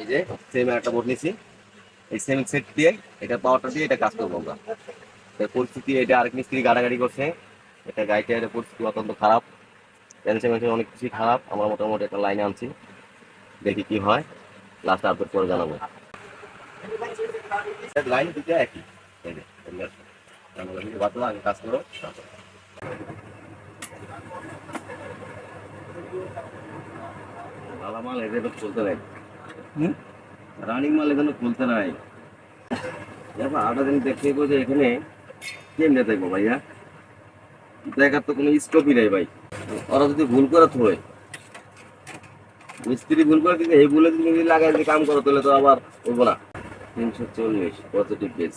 এই যে সেম একটা বোর্ড নিছি এই সেম সেট দিয়ে এটা পাওয়ারটা দিয়ে এটা কাজ করব আমরা। পরিস্থিতি, এটা আরেক মিস্ত্রি গাড়াগাড়ি করছে। এটা গাড়িটার পরিস্থিতি অত্যন্ত খারাপ। মেনশন অনেক কিছুই খারাপ। আমরা মোটামুটি একটা লাইনে আনছি। দেখি কি হয়। লাস্ট আপডেট করে জানাব। লাইন দুটো একই। আগে কাজ করো। মাল এদের চলতে নাই। রানিং মাল এখানে খুলতে নাই। দেখো আটা দিন দেখতে যে এখানে কেমনে দেখব ভাইয়া? দেখার তো কোনো স্কোপই নেই ভাই। ওরা যদি ভুল করে তো মিস্ত্রি ভুল করে দিতে এই ভুলে যদি লাগাই যদি কাম করো তাহলে তো আবার করব না। তিনশো চল্লিশ পজিটিভ বেস